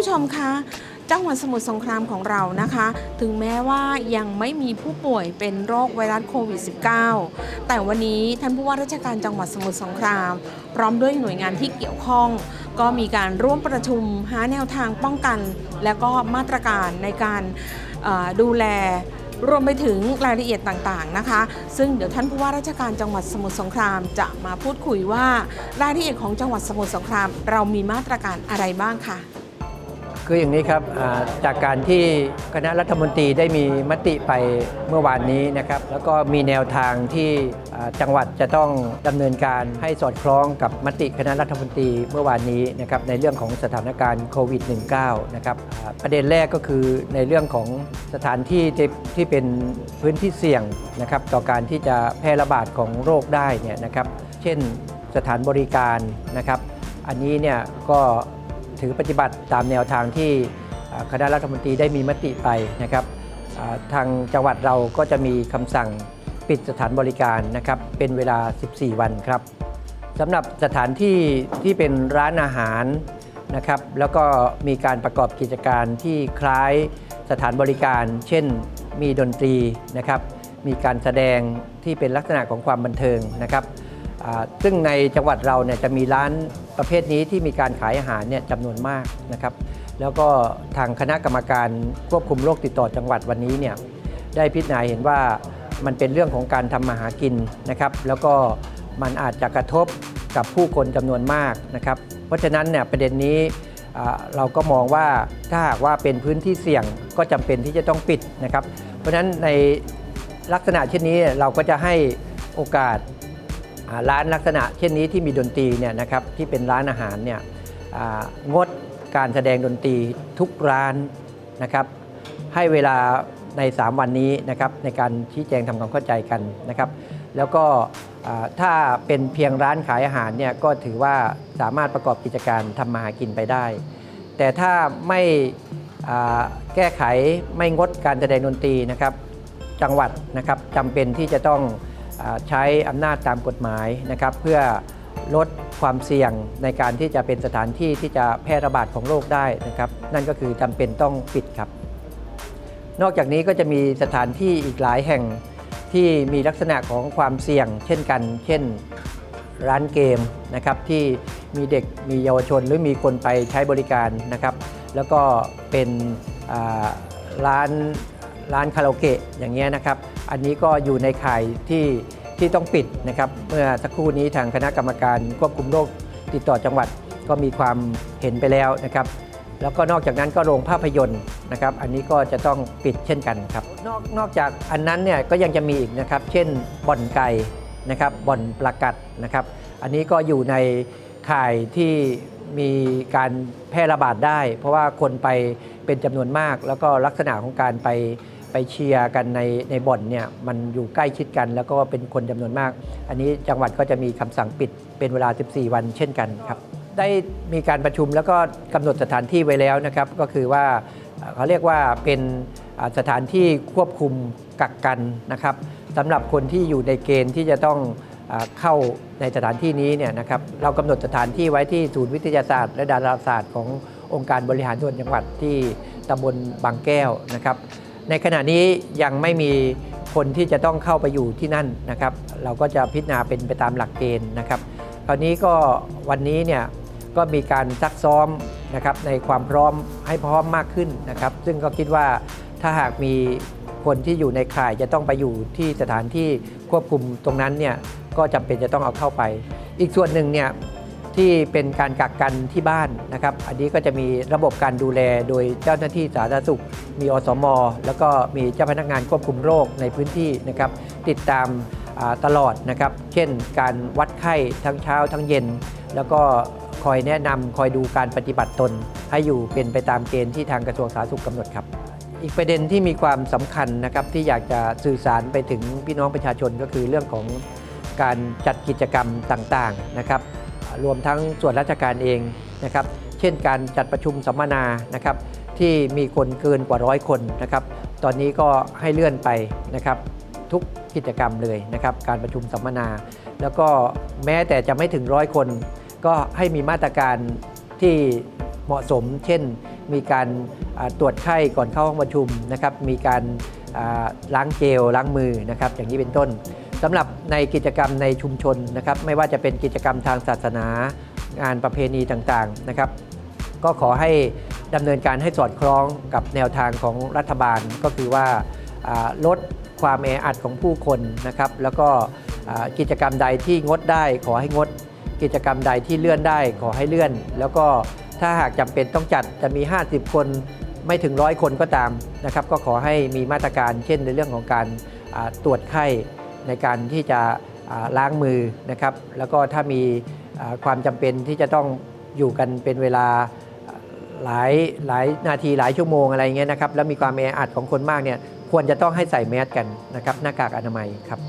านผู้ชมคะจังหวัดสมุทรสงครามของเรานะคะ ถึงแม้ว่ายังไม่มีผู้ป่วยเป็นโรคไวรัสโควิด -19 แต่วันนี้ท่านผู้ว่าราชการจังหวัดสมุทรสงคราม พร้อมด้วยหน่วยงานที่เกี่ยวข้อง ก็มีการร่วมประชุมหาแนวทางป้องกัน และก็มาตรการในการดูแลรวมไปถึงรายละเอียดต่างๆนะคะ ซึ่งเดี๋ยวท่านผู้ว่าราชการจังหวัดสมุทรสงครามจะมาพูดคุยว่ารายละเอียดของจังหวัดสมุทรสงคราม เรามีมาตรการอะไรบ้างค่ะ คืออย่างนี้ครับจากการที่คณะรัฐมนตรีได้มีมติไปเมื่อวานนี้นะครับแล้วก็มีแนวทางที่จังหวัดจะต้องดำเนินการให้สอดคล้องกับมติคณะรัฐมนตรีเมื่อวานนี้นะครับในเรื่องของสถานการณ์โควิด -19 นะครับประเด็นแรกก็คือในเรื่องของสถานที่ที่ที่เป็นพื้นที่เสี่ยงนะครับต่อการที่จะแพร่ระบาดของโรคได้เนี่ยนะครับเช่นสถานบริการนะครับ อันนี้เนี่ยก็ ถือปฏิบัติตามแนวทางที่คณะรัฐมนตรีได้มีมติไปนะครับทางจังหวัดเราก็จะมีคำสั่งปิดสถานบริการนะครับเป็นเวลา 14 วันครับสำหรับสถานที่ที่เป็นร้านอาหารนะครับแล้วก็มีการประกอบกิจการที่คล้ายสถานบริการ เช่น มีดนตรีนะครับมีการแสดงที่เป็นลักษณะของความบันเทิงนะครับ ซึ่งในจังหวัดเราเนี่ยจะมีร้านประเภทนี้ที่มีการขายอาหารเนี่ยจำนวนมากนะครับ แล้วก็ทางคณะกรรมการควบคุมโรคติดต่อจังหวัดวันนี้เนี่ยได้พิจารณาเห็นว่ามันเป็นเรื่องของการทำมาหากินนะครับ แล้วก็มันอาจจะกระทบกับผู้คนจำนวนมากนะครับ เพราะฉะนั้นเนี่ยประเด็นนี้เราก็มองว่าถ้าหากว่าเป็นพื้นที่เสี่ยงก็จำเป็นที่จะต้องปิดนะครับ เพราะฉะนั้นในลักษณะเช่นนี้เราก็จะให้โอกาส ร้านลักษณะเช่นนี้ที่มีดนตรีเนี่ยนะครับที่เป็นร้านอาหารเนี่ยงดการแสดงดนตรีทุกร้านนะครับให้เวลาใน 3 วันนี้นะครับในการชี้แจงทำความเข้าใจกันนะครับ แล้วก็ถ้าเป็นเพียงร้านขายอาหารเนี่ยก็ถือว่าสามารถประกอบกิจการทำมาหากินไปได้ แต่ถ้าไม่แก้ไขไม่งดการแสดงดนตรีนะครับจังหวัดนะครับจำเป็นที่จะต้อง ใช้อำนาจตามกฎหมายนะครับเพื่อลดความเสี่ยงในการที่จะเป็นสถานที่ที่จะแพร่ระบาดของโรคได้นะครับ นั่นก็คือจำเป็นต้องปิดครับ นอกจากนี้ก็จะมีสถานที่อีกหลายแห่งที่มีลักษณะของความเสี่ยง เช่นกัน เช่นร้านเกมนะครับที่มีเด็กมีเยาวชนหรือมีคนไปใช้บริการนะครับ แล้วก็เป็นร้าน ร้านคาราโอเกะอย่างเงี้ยนะครับ อันนี้ก็อยู่ในข่ายที่ที่ต้องปิดนะครับ เมื่อสักครู่นี้ทางคณะกรรมการควบคุมโรคติดต่อจังหวัดก็มีความเห็นไปแล้วนะครับ แล้วก็นอกจากนั้นก็โรงภาพยนตร์นะครับ อันนี้ก็จะต้องปิดเช่นกันครับ นอกนอกจากอันนั้นเนี่ยก็ยังจะมีอีกนะครับ เช่นบ่อนไก่นะครับบ่อนปลากัดนะครับ อันนี้ก็อยู่ในข่ายที่มีการแพร่ระบาดได้ เพราะว่าคนไปเป็นจำนวนมาก แล้วก็ลักษณะของการไป ไปเชียร์กันในในบ่อนเนี่ยมันอยู่ใกล้ชิดกัน แล้วก็เป็นคนจำนวนมาก อันนี้จังหวัดก็จะมีคำสั่งปิดเป็นเวลา 14 วันเช่นกันครับได้มีการประชุมแล้วก็กำหนดสถานที่ไว้แล้วนะครับ ก็คือว่าเอ่อเขาเรียกว่าเป็นอ่าสถานที่ควบคุมกักกันนะครับสำหรับคนที่อยู่ในเกณฑ์ที่จะต้องอาเข้าในสถานที่นี้เนี่ยนะครับเรากำหนดสถานที่ไว้ที่ศูนย์วิทยาศาสตร์ และดาราศาสตร์ขององค์การบริหารส่วนจังหวัดที่ตำบลบางแก้วนะครับ ในขณะนี้ยังไม่มีคนที่จะต้องเข้าไปอยู่ที่นั่นนะครับ เราก็จะพิจารณาเป็นไปตามหลักเกณฑ์นะครับ คราวนี้ก็วันนี้เนี่ยก็มีการซักซ้อมนะครับในความพร้อมให้พร้อมมากขึ้นนะครับ ซึ่งก็คิดว่าถ้าหากมีคนที่อยู่ในข่ายจะต้องไปอยู่ที่สถานที่ควบคุมตรงนั้นเนี่ยก็จำเป็นจะต้องเอาเข้าไป อีกส่วนหนึ่งเนี่ย ที่เป็นการกักกันที่บ้านนะครับ อันนี้ก็จะมีระบบการดูแลโดยเจ้าหน้าที่สาธารณสุข มีอสม แล้วก็มีเจ้าพนักงานควบคุมโรคในพื้นที่นะครับ ติดตามตลอดนะครับ เช่น การวัดไข้ทั้งเช้าทั้งเย็น แล้วก็คอยแนะนำคอยดูการปฏิบัติตน ให้อยู่เป็นไปตามเกณฑ์ที่ทางกระทรวงสาธารณสุขกำหนดครับ อีกประเด็นที่มีความสำคัญนะครับที่อยากจะสื่อสารไปถึงพี่น้องประชาชนก็คือเรื่องของการจัดกิจกรรมต่างๆนะครับ รวมทั้งส่วนราชการเองนะครับ เช่นการจัดประชุมสัมมนานะครับ ที่มีคนเกินกว่าร้อยคนนะครับ ตอนนี้ก็ให้เลื่อนไปนะครับ ทุกกิจกรรมเลยนะครับ การประชุมสัมมนา แล้วก็แม้แต่จะไม่ถึงร้อยคน ก็ให้มีมาตรการที่เหมาะสม เช่น มีการตรวจไข้ก่อนเข้าห้องประชุมนะครับ มีการล้างเจลล้างมือนะครับ อย่างนี้เป็นต้น สำหรับในกิจกรรมในชุมชนนะครับ ไม่ว่าจะเป็นกิจกรรมทางศาสนางานประเพณีต่างๆนะครับ ก็ขอให้ดำเนินการให้สอดคล้องกับแนวทางของรัฐบาลก็คือว่าลดความแออัดของผู้คนนะครับ แล้วก็กิจกรรมใดที่งดได้ขอให้งด กิจกรรมใดที่เลื่อนได้ขอให้เลื่อน แล้วก็ถ้าหากจำเป็นต้องจัดจะมี 50 คนไม่ถึงร้อยคนก็ตามนะครับ ก็ขอให้มีมาตรการเช่นในเรื่องของการตรวจไข้ ในการที่จะล้างมือนะครับ แล้วก็ถ้ามีความจำเป็นที่จะต้องอยู่กันเป็นเวลาหลายหลายนาทีหลายชั่วโมงอะไรเงี้ยนะครับ แล้วมีความแออัดของคนมากเนี่ยควรจะต้องให้ใส่แมสกันนะครับหน้ากากอนามัยครับ